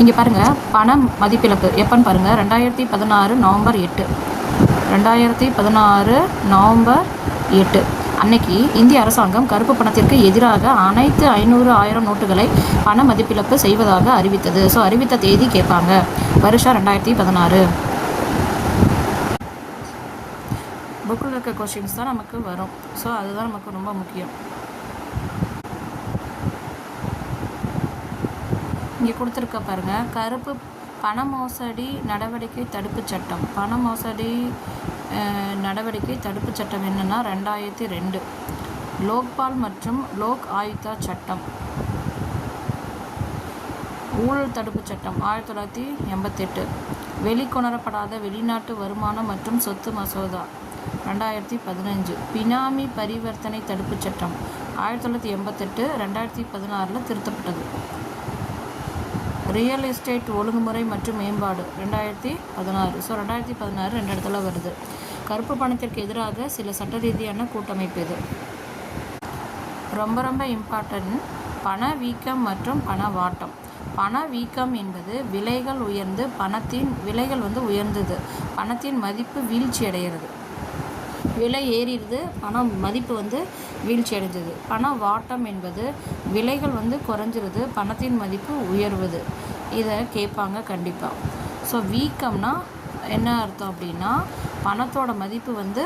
இங்கே பாருங்கள் பண மதிப்பிழப்பு. எப்போன்னு பாருங்கள் ரெண்டாயிரத்தி பதினாறு நவம்பர் எட்டு. ரெண்டாயிரத்தி பதினாறு நவம்பர் எட்டு. அன்னைக்கு இந்திய அரசாங்கம் கருப்பு பணத்திற்கு எதிராக அனைத்து ஐநூறு ஆயிரம் நோட்டுகளை பண மதிப்பிழப்பு செய்வதாக அறிவித்தது. ஸோ அறிவித்த தேதி கேட்பாங்க. வருஷம் ரெண்டாயிரத்தி பதினாறு. புக்கில் இருக்க கொஷின்ஸ் தான் நமக்கு வரும். ஸோ அதுதான் நமக்கு ரொம்ப முக்கியம். இங்கே கொடுத்துருக்க பாருங்க. கருப்பு பண மோசடி நடவடிக்கை தடுப்புச் சட்டம். பண மோசடி நடவடிக்கை தடுப்புச் சட்டம் என்னென்னா ரெண்டாயிரத்தி ரெண்டு. லோக்பால் மற்றும் லோக் ஆயுக்தா சட்டம். ஊழல் தடுப்புச் சட்டம் ஆயிரத்தி தொள்ளாயிரத்தி எண்பத்தெட்டு வெளிக்கொணரப்படாத வெளிநாட்டு வருமானம் மற்றும் சொத்து மசோதா ரெண்டாயிரத்தி பதினஞ்சு. பினாமி பரிவர்த்தனை தடுப்புச் சட்டம் ஆயிரத்தி தொள்ளாயிரத்தி எண்பத்தெட்டு ரெண்டாயிரத்தி பதினாறில் திருத்தப்பட்டது. ரியல் எஸ்டேட் ஒழுங்குமுறை மற்றும் மேம்பாடு ரெண்டாயிரத்தி பதினாறு. ஸோ ரெண்டாயிரத்தி பதினாறு ரெண்டு இடத்துல வருது. கருப்பு பணத்திற்கு எதிராக சில சட்ட ரீதியான கூட்டமைப்பு இது. ரொம்ப ரொம்ப இம்பார்ட்டன்ட் பண வீக்கம் மற்றும் பண வாட்டம். பண வீக்கம் என்பது விலைகள் உயர்ந்து பணத்தின் விலைகள் வந்து உயர்ந்தது. பணத்தின் மதிப்பு வீழ்ச்சி அடைகிறது விலை ஏறிடுது. பணம் மதிப்பு வந்து வீழ்ச்சி அடைஞ்சது பண வாட்டம் என்பது விலைகள் வந்து குறைஞ்சிருது. பணத்தின் மதிப்பு உயர்வது. இதை கேட்பாங்க கண்டிப்பாக ஸோ வீக்கம்னா என்ன அர்த்தம் அப்படின்னா பணத்தோட மதிப்பு வந்து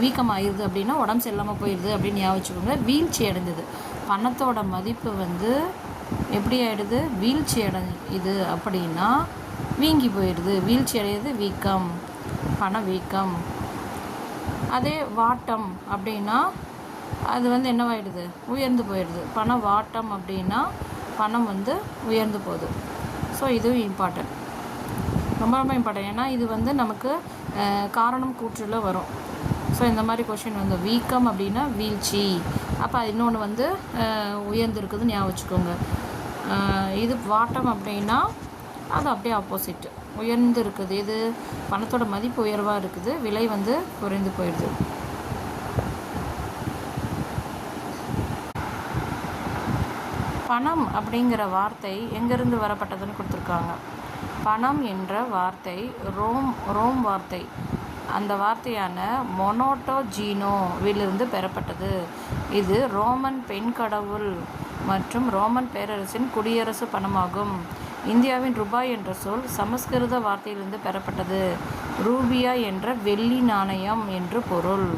வீக்கமாயிருது அப்படின்னா உடம்பு சரியில்லாமல் போயிடுது அப்படின்னு ஞாபகம் வச்சுக்கோங்க. வீழ்ச்சி அடைஞ்சது பணத்தோட மதிப்பு வந்து எப்படி ஆகிடுது வீழ்ச்சி அடையுது அப்படின்னா வீங்கி போயிடுது வீழ்ச்சி அடையிறது வீக்கம். பண வீக்கம். அதே வாட்டம் அப்படின்னா அது வந்து என்னவாயிடுது? உயர்ந்து போயிடுது. பண வாட்டம் அப்படின்னா பணம் வந்து உயர்ந்து போகுது. ஸோ இதுவும் இம்பார்ட்டன்ட் ரொம்ப ரொம்ப இம்பார்ட்டன்ட் ஏன்னா இது வந்து நமக்கு காரணம் கூற்றுல வரும். ஸோ இந்த மாதிரி கொஷின் வந்து வீக்கம் அப்படின்னா வீழ்ச்சி. அப்போ இன்னொன்று வந்து உயர்ந்துருக்குதுன்னு ஞாபகம் வச்சுக்கோங்க. இது வாட்டம் அப்படின்னா அது அப்படியே ஆப்போசிட் உயர்ந்து இருக்குது. இது பணத்தோட மதிப்பு உயர்வாக இருக்குது. விலை வந்து குறைந்து போயிடுது. பணம் அப்படிங்கிற வார்த்தை எங்கேருந்து வரப்பட்டதுன்னு கொடுத்துருக்காங்க. பணம் என்ற வார்த்தை ரோம் ரோம் வார்த்தை. அந்த வார்த்தையான மொனோட்டோஜீனோவிலிருந்து பெறப்பட்டது. இது ரோமன் பெண் கடவுள் மற்றும் ரோமன் பேரரசின் குடியரசு பணமாகும். இந்தியாவின் ரூபாய் என்ற சொல் சமஸ்கிருத வார்த்தையிலிருந்து பெறப்பட்டது. ரூபியா என்ற வெள்ளி நாணயம் என்று பொருள்.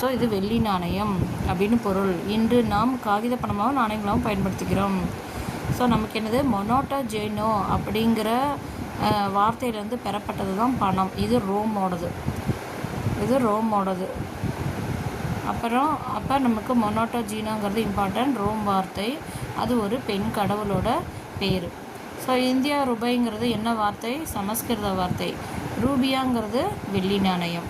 ஸோ இது வெள்ளி நாணயம் அப்படின்னு பொருள். இன்று நாம் காகித பணமாகவும் நாணயங்களாகவும் பயன்படுத்திக்கிறோம் ஸோ நமக்கு என்னது? மொனோட்டா ஜெயினோ அப்படிங்கிற வார்த்தையிலேருந்து பெறப்பட்டது தான் பணம். இது ரோமோடது. இது ரோமோடது. அப்புறம் அப்போ நமக்கு மொனோட்டோ ஜீனோங்கிறது இம்பார்ட்டன்ட் ரோம் வார்த்தை. அது ஒரு பெண் கடவுளோட பேர். ஸோ இந்தியா ரூபாய்ங்கிறது என்ன வார்த்தை? சமஸ்கிருத வார்த்தை. ரூபியாங்கிறது வெள்ளி நாணயம்.